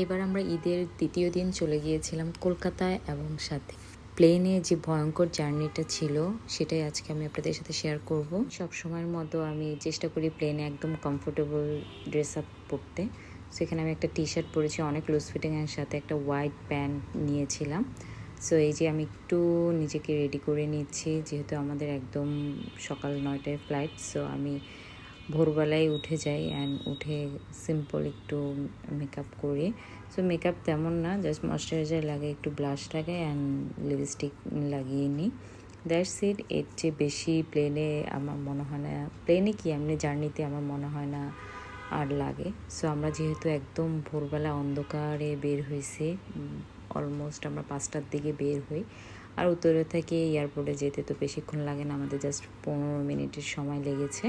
এবার আমরা ঈদের দ্বিতীয় দিন চলে গিয়েছিলাম কলকাতায় এবং সাথে প্লেনে যে ভয়ঙ্কর জার্নিটা ছিল, সেটাই আজকে আমি আপনাদের সাথে শেয়ার করব। সব সময়ের মতো আমি চেষ্টা করি প্লেনে একদম কমফোর্টেবল ড্রেস আপ পরতে। সেখানে আমি একটা টি শার্ট পরেছি, অনেক লুজ ফিটিং এর সাথে একটা হোয়াইট প্যান্ট নিয়েছিলাম। সো এই যে আমি একটু নিজেকে রেডি করে নিচ্ছি, যেহেতু আমাদের একদম সকাল নয়টায় ফ্লাইট সো আমি ভোরবেলায় উঠে যাই অ্যান্ড উঠে সিম্পল একটু মেকআপ করি। সো মেকআপ তেমন না জাস্ট ময়শ্চারাইজার লাগে, একটু ব্লাশ লাগে অ্যান্ড লিপস্টিক লাগিয়ে নিই। দ্যাটস ইট এর চেয়ে বেশি প্লেনে আমার মনে হয় না। প্লেনে কি? এমনি জার্নিতে আমার মনে হয় না আর লাগে। সো আমরা যেহেতু একদম ভোরবেলা অন্ধকারে বের হয়েছি অলমোস্ট আমরা পাঁচটার দিকে বের হই। আর উত্তরে থেকে এয়ারপোর্টে যেতে তো বেশিক্ষণ লাগে না, আমাদের জাস্ট পনেরো মিনিটের সময় লেগেছে।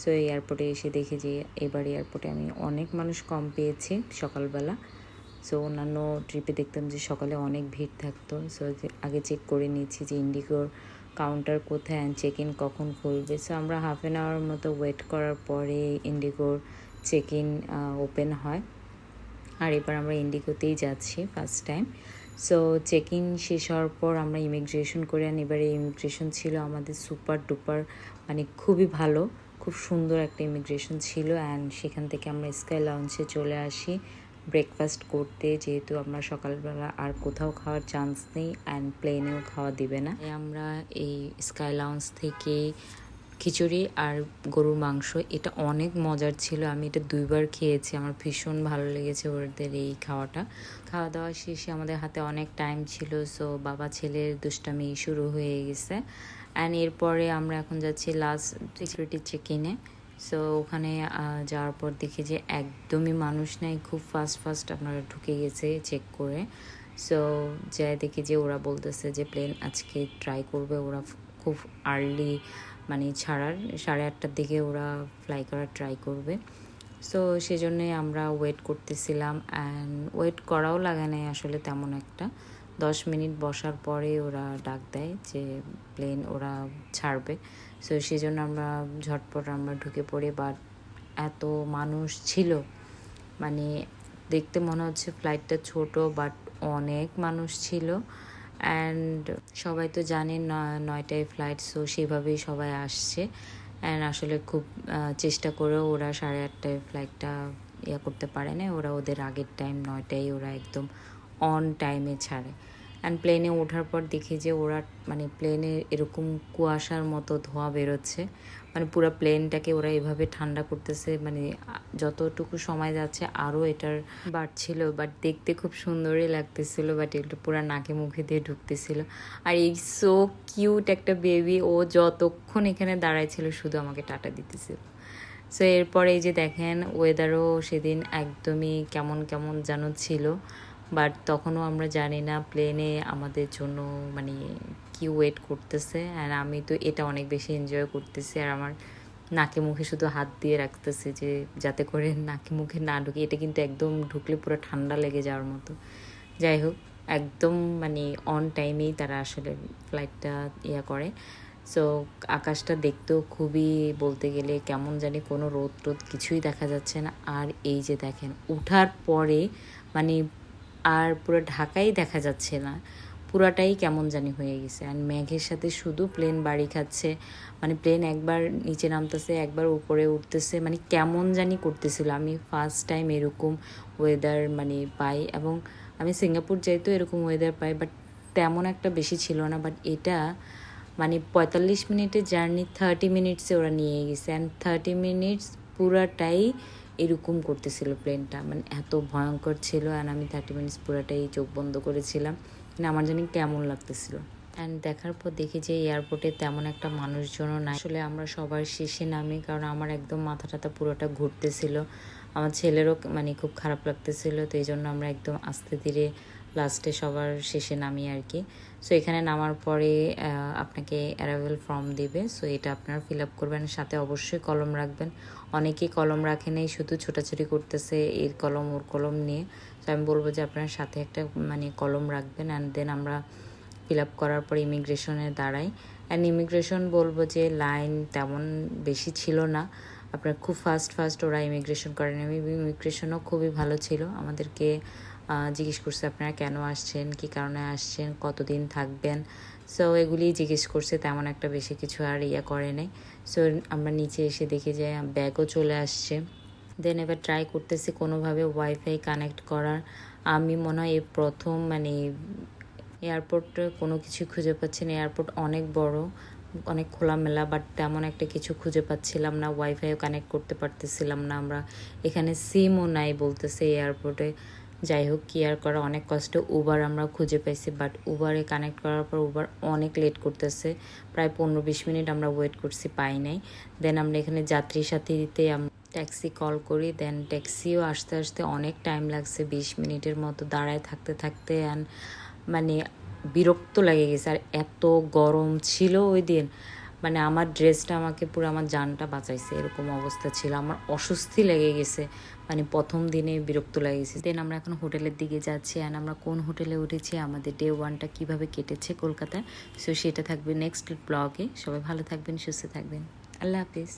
সো এয়ারপোর্টে এসে দেখি যে এবার এয়ারপোর্টে আমি অনেক মানুষ কম পেয়েছি সকালবেলা। সো অন্যান্য ট্রিপে দেখতাম যে সকালে অনেক ভিড় থাকতো। সো আগে চেক করে নিয়েছি যে ইন্ডিগোর কাউন্টার কোথায় অ্যান্ড চেক ইন কখন খুলবে। সো আমরা হাফ অ্যান আওয়ার মতো ওয়েট করার পরে ইন্ডিগোর চেক ইন ওপেন হয়। আর এবার আমরা ইন্ডিগোতেই যাচ্ছি first time so check in শেষ হওয়ার পর আমরা ইমিগ্রেশন করে আনি এবারে ইমিগ্রেশন ছিল আমাদের সুপার ডুপার মানে খুবই ভালো। খুব সুন্দর একটা ইমিগ্রেশন ছিল অ্যান্ড সেখান থেকে আমরা স্কাই লঞ্চে চলে আসি। ব্রেকফাস্ট করতে যেহেতু আমরা সকালবেলা আর কোথাও খাওয়ার চান্স নেই অ্যান্ড প্লেনেও খাওয়া দিবে না। আমরা এই স্কাই লঞ্চ থেকে খিচুড়ি আর গরুর মাংস, এটা অনেক মজার ছিল। আমি এটা দুইবার খেয়েছি, আমার ভীষণ ভালো লেগেছে ওদের এই খাওয়াটা। খাওয়া দাওয়া শেষে আমাদের হাতে অনেক টাইম ছিল সো বাবা ছেলের দুষ্টামি শুরু হয়ে গেছে। অ্যান্ড এরপরে আমরা এখন যাচ্ছি লাস্ট সিকিউরিটি চেক ইনে সো ওখানে যাওয়ার পর দেখি যে একদমই মানুষ নেই, খুব ফাস্ট ফাস্ট আপনারা ঢুকে গেছে চেক করে। সো যাই দেখি যে ওরা বলতেছে যে প্লেন আজকে ট্রাই করবে, ওরা খুব আর্লি মানে ছাড়ার, সাড়ে আটটার দিকে ওরা ফ্লাই করার ট্রাই করবে। সো সেজন্যই আমরা ওয়েট করতেছিলাম। অ্যান্ড ওয়েট করাও লাগে নাই আসলে তেমন একটা। দশ মিনিট বসার পরে ওরা ডাক দেয় যে প্লেন ওরা ছাড়বে। সো সেই জন্য আমরা ঝটপট আমরা ঢুকে পড়ি। বাট এত মানুষ ছিল মানে দেখতে মনে হচ্ছে ফ্লাইটটা ছোট বাট অনেক মানুষ ছিল। অ্যান্ড সবাই তো জানেন নয়টায় ফ্লাইট সো সেভাবেই সবাই আসছে। অ্যান্ড আসলে খুব চেষ্টা করেও ওরা সাড়ে আটটায় ফ্লাইটটা ইয়ে করতে পারে না ওরা ওদের আগের টাইম নয়টায় ওরা একদম অন টাইমে ছাড়ে। অ্যান্ড প্লেনে ওঠার পর দেখি যে ওরা মানে প্লেনে এরকম কুয়াশার মতো ধোঁয়া বেরোচ্ছে। মানে পুরো প্লেনটাকে ওরা এভাবে ঠান্ডা করতেছে মানে যতটুকু সময় যাচ্ছে আরও এটার বাড়ছিল। বাট দেখতে খুব সুন্দরই লাগতেছিল বাট একটু পুরো নাকে মুখে দিয়ে ঢুকতেছিল। আর এই সো কিউট একটা বেবি ও যতক্ষণ এখানে দাঁড়াইছিল শুধু আমাকে টাটা দিতেছিল। সো এরপরে এই যে দেখেন ওয়েদারও সেদিন একদমই কেমন কেমন যেন ছিল। বাট তখনও আমরা জানি না প্লেনে আমাদের জন্য মানে কি ওয়েট করতেছে আর আমি তো এটা অনেক বেশি এনজয় করতেছি আর আমার নাকে মুখে শুধু হাত দিয়ে রাখতেছে যে যাতে করে নাকে মুখে না ঢুকে। এটা কিন্তু একদম ঢুকলে পুরো ঠান্ডা লেগে যাওয়ার মতো। যাই হোক, একদম মানে অন টাইমেই তারা আসলে ফ্লাইটটা ইয়া করে। সো আকাশটা দেখতেও খুবই বলতে গেলে কেমন জানি কোনো রোদ টোদ কিছুই দেখা যাচ্ছে না। আর এই যে দেখেন, উঠার পরে মানে আর পুরো ঢাকাই দেখা যাচ্ছে না। পুরাটাই কেমন জানি হয়ে গেছে। আর মেঘের সাথে শুধু প্লেন বাড়ি খাচ্ছে। মানে প্লেন একবার নিচে নামতেছে, একবার উপরে উঠতেছে। মানে কেমন জানি করতেছিল। আমি ফার্স্ট টাইম এরকম ওয়েদার মানে পাই এবং আমি সিঙ্গাপুর যাইতেও এরকম ওয়েদার পাই বাট তেমন একটা বেশি ছিল না। বাট এটা মানে পঁয়তাল্লিশ মিনিটের জার্নি থার্টি মিনিটসে ওরা নিয়ে গেছে। অ্যান্ড থার্টি মিনিটস পুরাটাই এরকম করতেছিল প্লেনটা মানে এত ভয়ঙ্কর ছিল অ্যান্ড আমি থার্টি মিনিটস পুরোটাই চোখ বন্ধ করেছিলাম। মানে আমার জানি কেমন লাগতেছিল। অ্যান্ড দেখার পর দেখি যে এয়ারপোর্টে তেমন একটা মানুষজনও নাই। আসলে আমরা সবার শেষে নামি কারণ আমার একদম মাথা টাথা পুরোটা ঘুরতেছিল। আমার ছেলেরও মানে খুব খারাপ লাগতেছিল তো এই জন্য আমরা একদম আস্তে ধীরে লাস্টে সবার শেষে নামি আর কি। সো এখানে নামার পরে আপনাকে অ্যারাইভেল ফর্ম দিবে। সো এটা আপনারা ফিল আপ করবেন। সাথে অবশ্যই কলম রাখবেন। অনেকেই কলম রাখেনি শুধু ছোটাছুটি করতেছে এর কলম, ওর কলম নিয়ে। তো আমি বলব যে আপনার সাথে একটা মানে কলম রাখবেন অ্যান্ড দেন আমরা ফিল আপ করার পর ইমিগ্রেশনে দাঁড়াই। অ্যান্ড ইমিগ্রেশন বলব যে লাইন তেমন বেশি ছিল না। আপনার খুব ফাস্ট ফাস্ট ওরা ইমিগ্রেশন করেন। ইমিগ্রেশনও খুবই ভালো ছিল। আমাদেরকে জিজ্ঞেস করছে আপনারা কেন আসছেন, কি কারণে আসছেন, কতদিন থাকবেন? সো এগুলি জিজ্ঞেস করছে, তেমন একটা বেশি কিছু আর ইয়ে করে নাই। সো আমরা নিচে এসে দেখি যে ব্যাগও চলে আসছে। দেন এবার ট্রাই করতেছি কোনোভাবে ওয়াইফাই কানেক্ট করার। আমি মনে হয় প্রথম মানে এয়ারপোর্টে কোনো কিছু খুঁজে পাচ্ছি না। এয়ারপোর্ট অনেক বড়, অনেক খোলামেলা বাট তেমন একটা কিছু খুঁজে পাচ্ছিলাম না। ওয়াইফাইও কানেক্ট করতে পারতেছিলাম না আমরা। এখানে সিমও নাই বলতেছে এয়ারপোর্টে যাই হোক কি আর করা, অনেক কষ্টে উবার আমরা খুঁজে পাইছি বাট উবারে কানেক্ট করার পর উবার অনেক লেট করতেছে। প্রায় পনেরো বিশ মিনিট আমরা ওয়েট করছি, পাই নাই। দেন আমরা এখানে যাত্রী সাথীতে আমরা ট্যাক্সি কল করি দেন ট্যাক্সিও আসতে আসতে অনেক টাইম লাগছে, বিশ মিনিটের মতো দাঁড়ায় থাকতে থাকতে অ্যান্ড মানে বিরক্ত লাগে গেছে। আর এত গরম ছিল ওই দিন মানে আমার ড্রেসটা আমাকে পুরো আমার জানটা বাঁচাইছে, এরকম অবস্থা ছিল। আমার অস্বস্তি লেগে গেছে। মানে প্রথম দিনে বিরক্ত লাগেছে দেন আমরা এখন হোটেলের দিকে যাচ্ছি অ্যান্ড আমরা কোন হোটেলে উঠেছি, আমাদের ডে ওয়ানটা কীভাবে কেটেছে কলকাতায়। সো সেটা থাকবে নেক্সট ব্লগে সবাই ভালো থাকবেন, সুস্থ থাকবেন। আল্লাহ হাফিজ।